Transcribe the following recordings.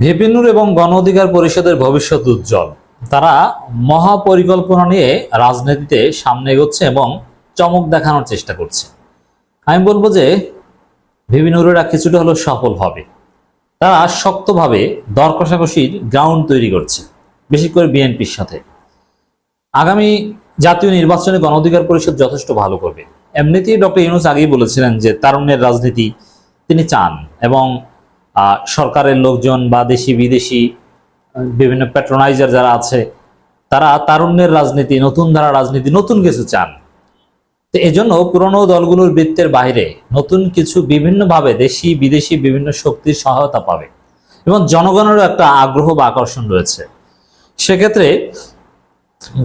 ভেপিনুর এবং গণ অধিকার পরিষদের ভবিষ্যৎ উজ্জ্বল। তারা মহাপরিকল্পনা নিয়ে রাজনীতিতে সামনে এগোচ্ছে এবং চমক দেখানোর চেষ্টা করছে। আমি বলব যে ভেপিনুরেরা কিছুটা হলেও সফল হবে। তারা শক্তভাবে দর কষাকষির গ্রাউন্ড তৈরি করছে, বেশি করে বিএনপির সাথে। আগামী জাতীয় নির্বাচনে গণ অধিকার পরিষদ যথেষ্ট ভালো করবে। এমনিতেই ডক্টর ইউনুস আগেই বলেছিলেন যে, তারুণ্যের রাজনীতি তিনি চান এবং সরকারের লোকজন বা দেশি বিদেশি বিভিন্ন প্যাট্রোনাইজার যারা আছে, তারা তারুণ্যের রাজনীতি, নতুন ধারা রাজনীতি, নতুন কিছু চান। তো এজন্য পুরনো দলগুলোর বৃত্তের বাইরে নতুন কিছু বিভিন্নভাবে দেশি, বিদেশি বিভিন্ন শক্তির সহায়তা পাবে এবং জনগণেরও একটা আগ্রহ বা আকর্ষণ রয়েছে। সেক্ষেত্রে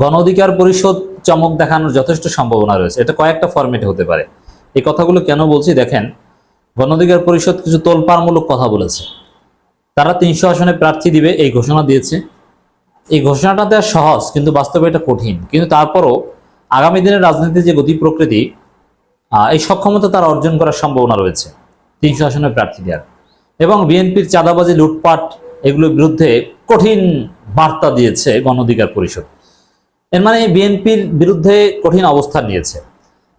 গণ অধিকার পরিষদ চমক দেখানোর যথেষ্ট সম্ভাবনা রয়েছে। এটা কয়েকটা ফরম্যাটে হতে পারে। এই কথাগুলো কেন বলছি? দেখেন গণ অধিকার পরিষদ কিছু তোলপাড়মূলক কথা বলেছে। তারা তিনশো আসনে প্রার্থী দিবে এই ঘোষণা দিয়েছে। এই ঘোষণাটা দেওয়া সহজ, কিন্তু বাস্তবে এটা কঠিন। কিন্তু তারপরও আগামী দিনের রাজনীতির যে গতি প্রকৃতি এই সক্ষমতা তার অর্জন করার সম্ভাবনা রয়েছে, তিনশো আসনে প্রার্থী দেওয়ার। এবং বিএনপির চাঁদাবাজি, লুটপাট, এগুলোর বিরুদ্ধে কঠিন বার্তা দিয়েছে গণ অধিকার পরিষদ। এর মানে বিএনপির বিরুদ্ধে কঠিন অবস্থান নিয়েছে।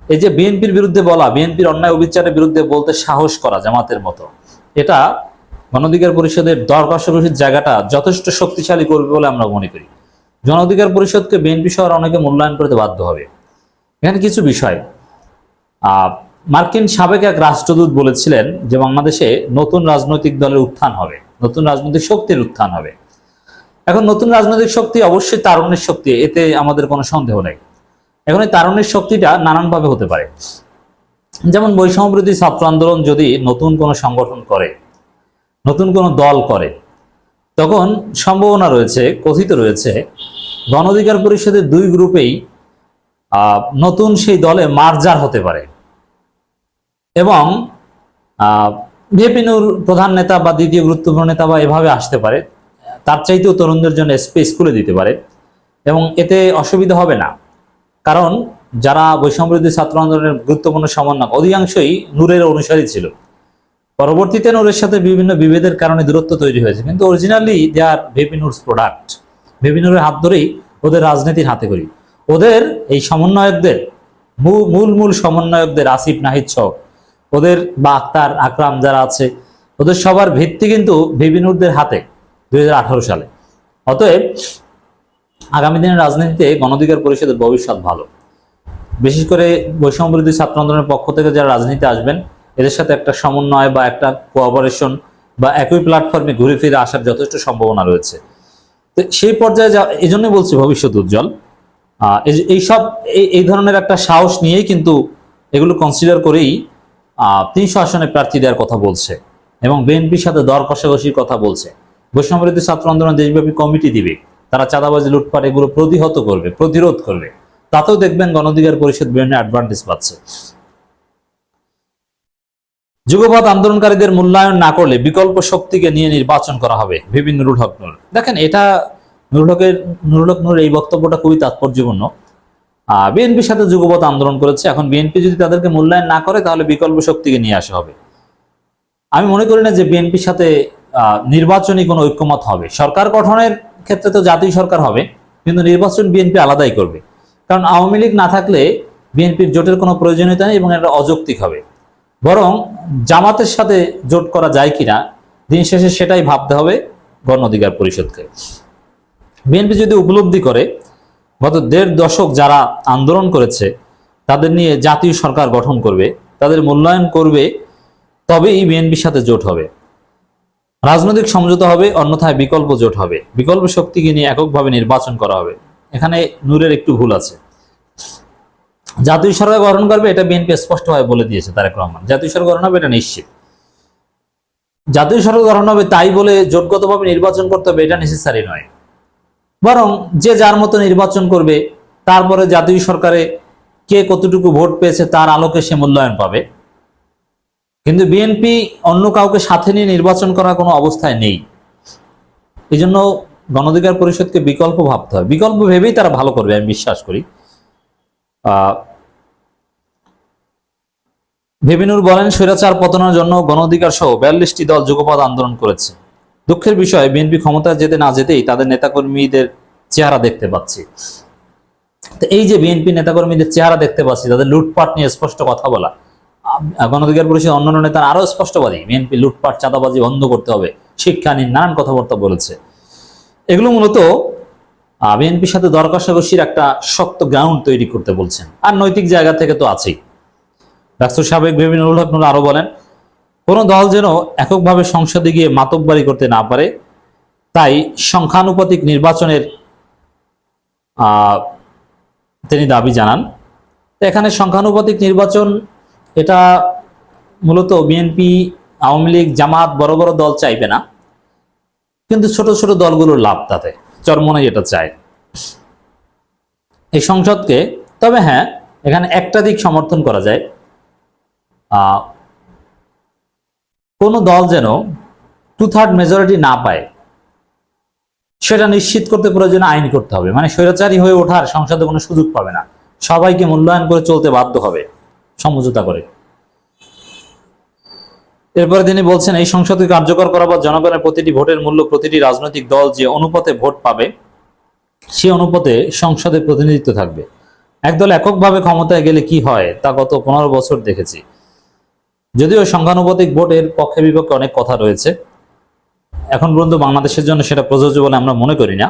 এই যে বিএনপির বিরুদ্ধে বলা বিএনপির অন্যায় অবিচারের বিরুদ্ধে বলতে সাহস করা জামাতের মতো এটা গণঅধিকার পরিষদের দর জায়গাটা যথেষ্ট শক্তিশালী করবে বলে আমরা মনে করি। জন অধিকার পরিষদকে বিএনপি সহ অনেকে মূল্যায়ন করতে বাধ্য হবে। এখানে কিছু বিষয়। আহ, মার্কিন সাবেক এক রাষ্ট্রদূত বলেছিলেন যে বাংলাদেশে নতুন রাজনৈতিক দলের উত্থান হবে নতুন রাজনৈতিক শক্তির উত্থান হবে। এখন নতুন রাজনৈতিক শক্তি অবশ্যই তারুণ্যের শক্তি এতে আমাদের কোনো সন্দেহ নেই। এখন এই তারুণ্যের শক্তিটা নানানভাবে হতে পারে। যেমন বৈষম্যবৃদ্ধি ছাত্র আন্দোলন যদি নতুন কোনো সংগঠন করে, নতুন কোনো দল করে, তখন সম্ভাবনা রয়েছে, কথিত রয়েছে, গণ অধিকার পরিষদের দুই গ্রুপেই নতুন সেই দলে মার্জার হতে পারে। এবং ভিপিনুর প্রধান নেতা বা দ্বিতীয় গুরুত্বপূর্ণ নেতা বা এভাবে আসতে পারে। তার চাইতেও তরুণদের জন্য স্পেস খুলে দিতে পারে। এবং এতে অসুবিধা হবে না। কারণ যারা বৈষম্যবিরোধী ছাত্র আন্দোলনের গুরুত্বপূর্ণ সমন্বয়ক, অধিকাংশই নূরের অনুসারী ছিল। পরবর্তীতে নূরের সাথে বিভিন্ন বিভেদের কারণে দূরত্ব তৈরি হয়েছে। কিন্তু অরিজিনালি দে আর ভেপিনুরস প্রোডাক্ট ভেপিনুরের হাত ধরেই ওদের রাজনীতির হাতে করি। ওদের এই সমন্বয়কদের মূল মূল মূল সমন্বয়কদের আসিফ, নাহিদ সহ, ওদের বা আক্তার, আকরাম যারা আছে, ওদের সবার ভিত্তি কিন্তু ভিবিনুরদের হাতে দুই হাজার আঠারো সালে। অতএব আগামী দিনের রাজনীতিতে গণঅধিকার পরিষদের ভবিষ্যৎ ভালো। বিশেষ করে বৈষম্য বিরোধী ছাত্র আন্দোলনের পক্ষ থেকে যারা রাজনীতি আসবেন, এদের সাথে একটা সমন্বয় বা একটা কোঅপারেশন বা একই প্ল্যাটফর্মে ঘুরে ফিরে আসার যথেষ্ট সম্ভাবনা রয়েছে। তো সেই পর্যায়ে যা, এই জন্যই বলছি ভবিষ্যৎ উজ্জ্বল। এইসব এই- ধরনের একটা সাহস নিয়েই কিন্তু এগুলো কনসিডার করেই তিনশো আসনে প্রার্থী দেওয়ার কথা বলছে এবং বিএনপির সাথে দর কষাকষির কথা বলছে। বৈষম্যবিরোধী ছাত্র আন্দোলন দেশব্যাপী কমিটি দিবে। তারা চাঁদাবাজি, লুটপাট এগুলো প্রতিহত করবে, প্রতিরোধ করবে। তাতেও দেখবেন গণঅধিকার পরিষদ বিভিন্ন অ্যাডভান্টেজ পাচ্ছে। যুগপৎ আন্দোলনকারীদের মূল্যায়ন না করলে বিকল্প শক্তিকে নিয়ে নির্বাচন করা হবে বিভিন্ন নুরুল হক নূর। দেখেন, এটা নুরুল হকের, নুরুল হক নূর এই বক্তব্যটা খুবই তাৎপর্যপূর্ণ। বিএনপির সাথে যুগপৎ আন্দোলন করেছে, এখন বিএনপি যদি তাদেরকে মূল্যায়ন না করে, তাহলে বিকল্প শক্তিকে নিয়ে আসা হবে। আমি মনে করি না যে বিএনপির সাথে নির্বাচনী কোনো ঐক্যমত হবে। সরকার গঠনের ক্ষেত্রে তো জাতীয় সরকার হবে, কিন্তু নির্বাচন বিএনপি আলাদাই করবে। কারণ আওয়ামী লীগ না থাকলে বিএনপির জোটের কোনো প্রয়োজনীয়তা নেই এবং এটা অযৌক্তিক হবে। বরং জামাতের সাথে জোট করা যায় কিনা, দিন শেষে সেটাই ভাবতে হবে গণ অধিকার পরিষদকে। বিএনপি যদি উপলব্ধি করে, গত দেড় দশক যারা আন্দোলন করেছে, তাদের নিয়ে জাতীয় সরকার গঠন করবে, তাদের মূল্যায়ন করবে, তবেই বিএনপির সাথে জোট হবে। রাজনৈতিক সমঝোতা হবে, অন্যথায় বিকল্প জোট হবে। বিকল্প শক্তিকে নিয়ে এককভাবে নির্বাচন করা হবে। এখানে নূরের একটু ভুল আছে। জাতীয় সরকার গঠন করবে, এটা বিএনপি স্পষ্টভাবে বলে দিয়েছে তারেক রহমান। জাতীয় সরকার গঠন হবে, এটা নিশ্চিত। জাতীয় সরকার গঠন হবে তাই বলে জোটগতভাবে নির্বাচন করতে হবে, এটা নেসেসারি নয়। বরং যে যার মতো নির্বাচন করবে, তারপরে জাতীয় সরকারে কে কতটুকু ভোট পেয়েছে, তার আলোকে সে মূল্যায়ন পাবে। কিন্তু বিএনপি অন্য কাউকে সাথে নিয়ে নির্বাচন করার কোনো অবস্থায় নেই। এই জন্য গণঅধিকার পরিষদকে বিকল্প ভাবতে হয়। বিকল্প ভেবেই তারা ভালো করবে, আমি বিশ্বাস করি। ভেবিনুর বলেন, স্বৈরাচার পতনের জন্য গণ অধিকার সহ বিয়াল্লিশটি দল যুগপৎ আন্দোলন করেছে। দুঃখের বিষয়, বিএনপি ক্ষমতায় যেতে না যেতেই তাদের নেতাকর্মীদের চেহারা দেখতে পাচ্ছি। তো এই যে বিএনপি নেতাকর্মীদের চেহারা দেখতে পাচ্ছি, তাদের লুটপাট নিয়ে স্পষ্ট কথা বলা আহ, গণঅধিকার পরিষদ অন্যান্য নেতারা আরও স্পষ্টবাদী। বিএনপি লুটপাট চাঁদাবাজি বন্ধ করতে হবে। শিক্ষা নিয়ে নানান কথাবার্তা বলেছে। এগুলো মূলত বিএনপির সাথে দর কষাকষির একটা শক্ত গ্রাউন্ড তৈরি করতে বলছেন। আর নৈতিক জায়গা থেকে তো আছেই। ডাক্তার সাবেক বিভিন্ন হক আরও বলেন কোনো দল যেন এককভাবে সংসদে গিয়ে মাতব্বারি করতে না পারে তাই সংখ্যানুপাতিক নির্বাচনের তিনি দাবি জানান। এখানে সংখ্যানুপাতিক নির্বাচন এটা মূলত বিএনপি আওয়ামী লীগ, জামাত বড় বড় দল চাইবে না। কিন্তু ছোট ছোট দলগুলোর লাভ তাতে চরমনে এটা চায়। এই সংসদকে, তবে হ্যাঁ এখানে একটা দিক সমর্থন করা যায়। কোনো দল যেন টু থার্ড মেজরিটি না পায়, সেটা নিশ্চিত করতে প্রয়োজনে আইন করতে হবে। মানে স্বৈরাচারী হয়ে ওঠার সংসদে কোনো সুযোগ পাবে না। সবাইকে মূল্যায়ন করে চলতে বাধ্য হবে। সমঝোতা করে। এরপরে তিনি বলছেন, এই সংসদকে কার্যকর করা জনগণের প্রতিটি ভোটের মূল্য প্রতিটি রাজনৈতিক দল যে অনুপাতে ভোট পাবে, সে অনুপাতে সংসদে প্রতিনিধিত্ব থাকবে। একদল এককভাবে ক্ষমতায় গেলে কি হয়, তা গত পনেরো বছর দেখেছি। যদিও সংখ্যানুপাতিক ভোটের পক্ষে বিপক্ষে অনেক কথা রয়েছে। এখন পর্যন্ত বাংলাদেশের জন্য সেটা প্রযোজ্য বলে আমরা মনে করি না।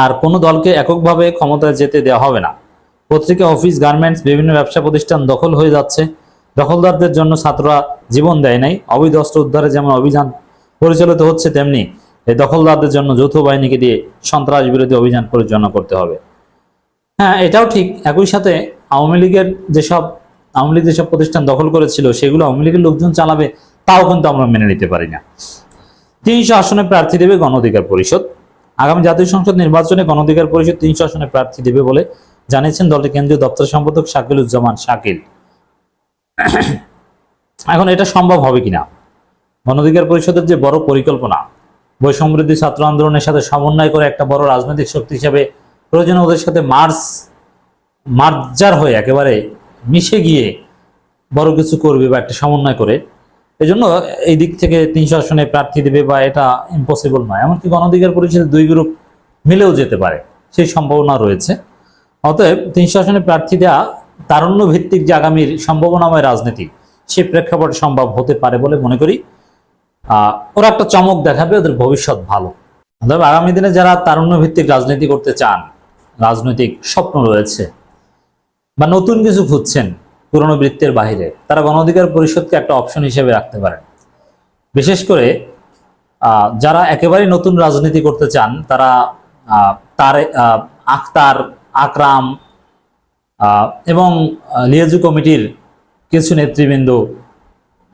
আর কোনো দলকে এককভাবে ক্ষমতায় যেতে দেওয়া হবে না। পত্রিকা, অফিস, গার্মেন্টস, বিভিন্ন ব্যবসা প্রতিষ্ঠান দখল হয়ে যাচ্ছে। দখলদারদের জন্য ছাত্ররা জীবন দেয় নাই। অবৈধ অস্ত্র উদ্ধারে যেমন অভিযান পরিচালিত হচ্ছে, তেমনি এই দখলদারদের জন্য যৌথ বাহিনীকে দিয়ে সন্ত্রাস বিরোধী অভিযান পরিচালনা করতে হবে। হ্যাঁ এটাও ঠিক। একই সাথে আওয়ামী লীগের যেসব, আওয়ামী লীগ যেসব প্রতিষ্ঠান দখল করেছিল, সেগুলো আওয়ামী লীগের লোকজন চালাবে, তাও কিন্তু আমরা মেনে নিতে পারি না। তিনশো আসনে প্রার্থী দেবে গণ অধিকার পরিষদ। আগামী জাতীয় সংসদ নির্বাচনে গণ অধিকার পরিষদ তিনশো আসনে প্রার্থী দেবে বলে জানিয়েছেন দলটির কেন্দ্রীয় দপ্তর সম্পাদক শাকিলুজ্জামান শাকিল। এখন এটা সম্ভব হবে কিনা? গণ অধিকার পরিষদের যে বড় পরিকল্পনা বৈষম্যবৃদ্ধি ছাত্র আন্দোলনের সাথে সমন্বয় করে একটা বড় রাজনৈতিক শক্তি হিসেবে প্রয়োজনে ওদের সাথে মার্চ মার্জার হয়ে একেবারে মিশে গিয়ে বড় কিছু করবে বা একটা সমন্বয় করে এই জন্য এই দিক থেকে তিনশো আসনে প্রার্থী দেবে বা এটা ইম্পসিবল নয়। এমনকি গণঅধিকার পরিষদের দুই গ্রুপ মিলেও যেতে পারে। সেই সম্ভাবনা রয়েছে। অতএব তিনশো আসনে প্রার্থী দেওয়া তারুণ্য ভিত্তিক যে আগামীর সম্ভাবনাময় রাজনীতি, সে প্রেক্ষাপটে সম্ভব হতে পারে বলে মনে করি। ওরা একটা চমক দেখাবে, ওদের ভবিষ্যৎ ভালো। তবে আগামী দিনে যারা তারুণ্য ভিত্তিক রাজনীতি করতে চান, রাজনৈতিক স্বপ্ন রয়েছে, বা নতুন কিছু খুঁজছেন পুরনো বৃত্তের বাইরে তারা গণ অধিকার পরিষদকে একটা অপশন হিসেবে রাখতে পারেন। বিশেষ করে যারা একেবারেই নতুন রাজনীতি করতে চান, তারা তার আখতার আকরাম এবং লিয়াজু কমিটির কিছু নেতৃবৃন্দ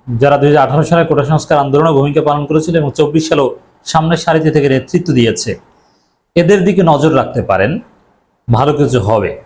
যারা দুই সালে কোটা সংস্কার আন্দোলনে ভূমিকা পালন করেছিল এবং চব্বিশ সালেও সামনের সারিতে থেকে নেতৃত্ব দিয়েছে। এদের দিকে নজর রাখতে পারেন। ভালো কিছু হবে।